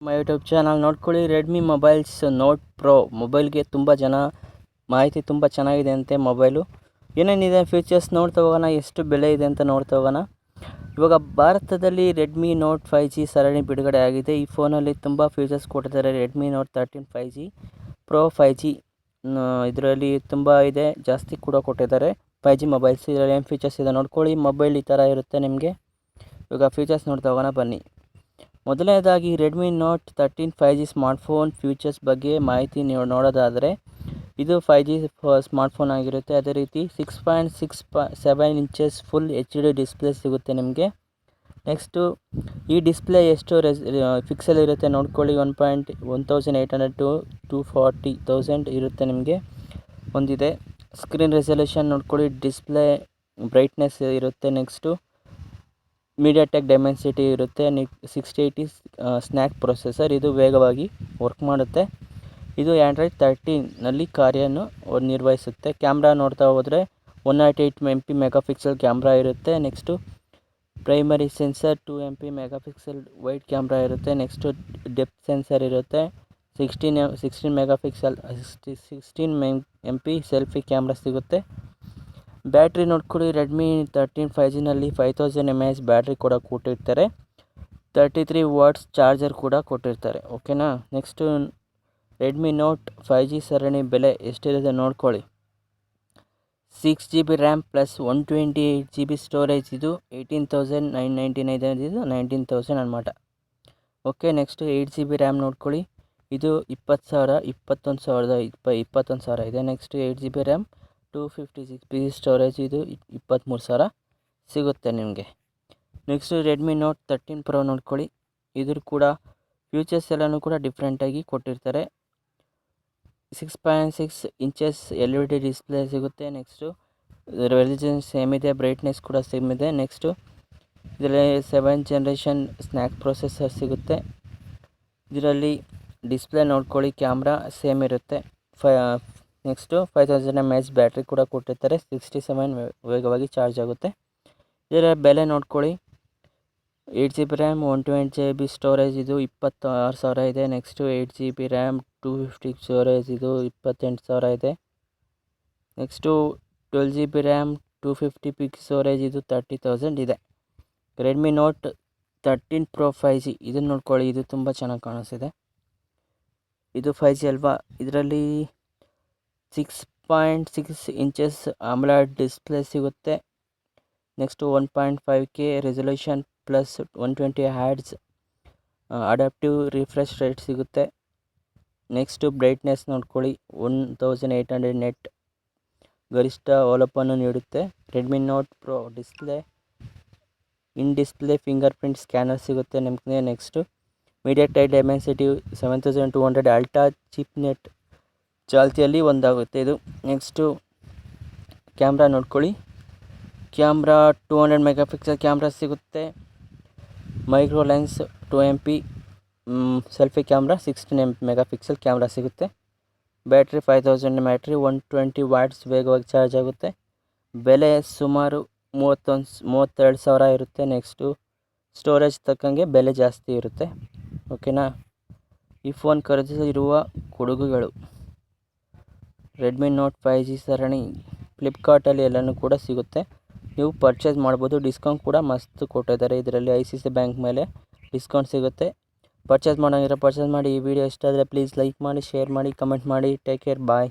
ನಮ್ಮ YouTube channel ನೋಡ್ಕೊಳ್ಳಿ. Redmi mobiles note pro ಮೊಬೈಲ್ಗೆ ತುಂಬ ಜನ ಮಾಹಿತಿ ತುಂಬ ಚೆನ್ನಾಗಿದೆ ಅಂತೆ ಮೊಬೈಲು. ಏನೇನಿದೆ ಫೀಚರ್ಸ್ ನೋಡ್ತಾ ಹೋಗೋಣ, ಎಷ್ಟು ಬೆಲೆ ಇದೆ ಅಂತ ನೋಡ್ತಾ ಹೋಗೋಣ. ಇವಾಗ ಭಾರತದಲ್ಲಿ ರೆಡ್ಮಿ ನೋಟ್ ಫೈ ಜಿ ಸರಣಿ ಬಿಡುಗಡೆ ಆಗಿದೆ. ಈ ಫೋನಲ್ಲಿ ತುಂಬ ಫೀಚರ್ಸ್ ಕೊಟ್ಟಿದ್ದಾರೆ Redmi note thirteen five G pro five G ಇದರಲ್ಲಿ ತುಂಬ ಇದೆ, ಜಾಸ್ತಿ ಕೂಡ ಕೊಟ್ಟಿದ್ದಾರೆ. ಫೈ ಜಿ ಮೊಬೈಲ್ಸ್ ಇದರಲ್ಲಿ ಏನು ಫೀಚರ್ಸ್ ಇದೆ ನೋಡ್ಕೊಳ್ಳಿ. ಮೊಬೈಲ್ ಈ ಥರ ಇರುತ್ತೆ ನಿಮಗೆ. ಇವಾಗ ಫೀಚರ್ಸ್ ನೋಡ್ತಾ ಹೋಗೋಣ, ಬನ್ನಿ. ಮೊದಲನೇದಾಗಿ Redmi note thirteen five G smartphone features ಬಗ್ಗೆ ಮಾಹಿತಿ ನೀವು ನೋಡೋದಾದರೆ, ಇದು ಫೈ ಜಿ ಸ್ಮಾರ್ಟ್ಫೋನ್ ಆಗಿರುತ್ತೆ. ಅದೇ ರೀತಿ ಸಿಕ್ಸ್ ಪಾಯಿಂಟ್ ಸಿಕ್ಸ್ ಪ seven inches full H D display ಸಿಗುತ್ತೆ ನಿಮಗೆ. ನೆಕ್ಸ್ಟು ಈ ಡಿಸ್ಪ್ಲೇ ಎಷ್ಟು ರೆಸ್ ಫಿಕ್ಸಲ್ ಇರುತ್ತೆ ನೋಡ್ಕೊಳ್ಳಿ. One point one thousand eight hundred two two forty thousand ಇರುತ್ತೆ ನಿಮಗೆ ಒಂದಿದೆ. ಸ್ಕ್ರೀನ್ ರೆಸಲ್ಯೂಷನ್ ನೋಡ್ಕೊಳ್ಳಿ. ಡಿಸ್ಪ್ಲೇ ಬ್ರೈಟ್ನೆಸ್ ಇರುತ್ತೆ. ನೆಕ್ಸ್ಟು ಮೀಡಿಯಾಟೆಕ್ ಡೈಮೆನ್ಸಿಟಿ ಇರುತ್ತೆ ನಿ ಸಿಕ್ಸ್ಟಿ ಏಯ್ಟಿ ಸ್ನ್ಯಾಕ್ ಪ್ರೊಸೆಸರ್ ಇದು ವೇಗವಾಗಿ ವರ್ಕ್ ಮಾಡುತ್ತೆ. ಇದು ಆ್ಯಂಡ್ರಾಯ್ಡ್ ತರ್ಟೀನಲ್ಲಿ ಕಾರ್ಯವನ್ನು ನಿರ್ವಹಿಸುತ್ತೆ. ಕ್ಯಾಮ್ರಾ ನೋಡ್ತಾ ಹೋದರೆ one nought eight M P megapixel camera ಇರುತ್ತೆ. Next primary sensor two M P megapixel white camera ಇರುತ್ತೆ. ನೆಕ್ಸ್ಟು ಡೆಪ್ ಸೆನ್ಸರ್ ಇರುತ್ತೆ. Sixteen sixteen megapixel sixteen M P selfie camera ಸಿಗುತ್ತೆ. ಬ್ಯಾಟ್ರಿ ನೋಡ್ಕೊಳ್ಳಿ Redmi thirteen five ಜಿನಲ್ಲಿ five thousand M H battery ಕೂಡ ಕೊಟ್ಟಿರ್ತಾರೆ. Thirty three watts charger ಕೂಡ ಕೊಟ್ಟಿರ್ತಾರೆ. ಓಕೆನಾ next Redmi note five G ಸರಣಿ ಬೆಲೆ ಎಷ್ಟಿರುತ್ತೆ ನೋಡ್ಕೊಳ್ಳಿ. Six G B RAM plus one twenty eight G B storage ಇದು eighteen thousand nine ninety nine ಇದು nineteen thousand ಅನ್ಮಾಟ. Okay next eight G B RAM ನೋಡ್ಕೊಳ್ಳಿ. ಇದು ಇಪ್ಪತ್ತು ಸಾವಿರ, ಇಪ್ಪತ್ತೊಂದು ಸಾವಿರದ ಇಪ್ಪ, ಇಪ್ಪತ್ತೊಂದು ಸಾವಿರ ಇದೆ. Next eight G B RAM two fifty six P storage ಇದು ಇಪ್ಪತ್ತ್ಮೂರು ಸಾವಿರ ಸಿಗುತ್ತೆ ನಿಮಗೆ. Next Redmi note thirteen pro ನೋಡ್ಕೊಳ್ಳಿ. ಇದ್ರ ಕೂಡ ಫ್ಯೂಚರ್ಸ್ ಎಲ್ಲನೂ ಕೂಡ ಡಿಫ್ರೆಂಟಾಗಿ ಕೊಟ್ಟಿರ್ತಾರೆ. Six point six inches L E D display ಸಿಗುತ್ತೆ. ನೆಕ್ಸ್ಟು ರೆಲಿಜನ್ ಸೇಮ್ ಇದೆ ಬ್ರೈಟ್ನೆಸ್ ಕೂಡ ಸೇಮ್ ಇದೆ. ನೆಕ್ಸ್ಟು ಇದರಲ್ಲಿ ಸೆವೆನ್ ಜನ್ರೇಷನ್ ಸ್ನ್ಯಾಕ್ ಪ್ರೊಸೆಸರ್ ಸಿಗುತ್ತೆ. ಇದರಲ್ಲಿ ಡಿಸ್ಪ್ಲೇ ನೋಡ್ಕೊಳ್ಳಿ ಕ್ಯಾಮ್ರಾ ಸೇಮ್ ಇರುತ್ತೆ. Five next five thousand M H battery ಕೂಡ ಕೊಟ್ಟಿರ್ತಾರೆ. ಸಿಕ್ಸ್ಟಿ ಸೆವೆನ್ ವೇಗವಾಗಿ ಚಾರ್ಜ್ ಆಗುತ್ತೆ. ಇದರ ಬೆಲೆ ನೋಡ್ಕೊಳ್ಳಿ. Eight G B RAM, one twenty G B storage ಇದು ಇಪ್ಪತ್ತಾರು ಸಾವಿರ ಇದೆ. Next eight G B RAM, two fifty storage ಇದು ಇಪ್ಪತ್ತೆಂಟು ಸಾವಿರ ಇದೆ. Next twelve G B RAM, two fifty ಪಿಕ್ ಸ್ಟೋರೇಜ್ ಇದು ತರ್ಟಿ ತೌಸಂಡ್ ಇದೆ. Redmi note thirteen pro five G. ಇದನ್ನು ನೋಡ್ಕೊಳ್ಳಿ. ಇದು ತುಂಬ ಚೆನ್ನಾಗಿ ಕಾಣಿಸ್ತಿದೆ. ಇದು ಫೈ ಜಿ ಅಲ್ವಾ? ಇದರಲ್ಲಿ six point six inches AMOLED display ಸಿಗುತ್ತೆ. Next one point five K resolution plus one twenty hertz adaptive refresh rate ಸಿಗುತ್ತೆ. ನೆಕ್ಸ್ಟು ಬ್ರೈಟ್ನೆಸ್ ನೋಡ್ಕೊಳ್ಳಿ one thousand eight hundred nits ಗರಿಷ್ಠ ಹೊಳಪನ್ನು ನೀಡುತ್ತೆ. Redmi note pro display in display fingerprint scanner ಸಿಗುತ್ತೆ ನಿಮಗೆ. Next MediaTek Dimensity seven thousand two hundred ultra chip net ಚಾಲ್ತಿಯಲ್ಲಿ ಒಂದಾಗುತ್ತೆ. ಇದು ನೆಕ್ಸ್ಟು ಕ್ಯಾಮ್ರಾ ನೋಡ್ಕೊಳ್ಳಿ. Camera two hundred megapixel camera ಸಿಗುತ್ತೆ. Micro lens two M P selfie camera sixteen M megapixel camera ಸಿಗುತ್ತೆ. Battery five thousand battery one twenty watts ವೇಗವಾಗಿ charge ಆಗುತ್ತೆ. ಬೆಲೆ ಸುಮಾರು ಮೂವತ್ತೊಂದು, ಮೂವತ್ತೆರಡು ಸಾವಿರ ಇರುತ್ತೆ. ನೆಕ್ಸ್ಟು ಸ್ಟೋರೇಜ್ ತಕ್ಕಂಗೆ ಬೆಲೆ ಜಾಸ್ತಿ ಇರುತ್ತೆ. ಓಕೆನಾ? ಈ ಫೋನ್ ಖರೀದಿಸಿರುವ ಕೊಡುಗುಗಳು. ರೆಡ್ಮಿ ನೋಟ್ ಫೈ ಜಿ ಸರಣಿ ಫ್ಲಿಪ್ಕಾರ್ಟಲ್ಲಿ ಎಲ್ಲನೂ ಕೂಡ ಸಿಗುತ್ತೆ. ನೀವು ಪರ್ಚೇಸ್ ಮಾಡ್ಬೋದು. ಡಿಸ್ಕೌಂಟ್ ಕೂಡ ಮಸ್ತ್ ಕೊಟ್ಟಿದ್ದಾರೆ. ಇದರಲ್ಲಿ ಐ ಸಿ ಸಿ ಬ್ಯಾಂಕ್ ಮೇಲೆ ಡಿಸ್ಕೌಂಟ್ ಸಿಗುತ್ತೆ. ಪರ್ಚೇಸ್ ಮಾಡೋಂಗಿರೋ ಪರ್ಚೇಸ್ ಮಾಡಿ. ಈ ವಿಡಿಯೋ ಇಷ್ಟ ಆದರೆ ಪ್ಲೀಸ್ ಲೈಕ್ ಮಾಡಿ ಶೇರ್ ಮಾಡಿ ಕಮೆಂಟ್ ಮಾಡಿ. Take care bye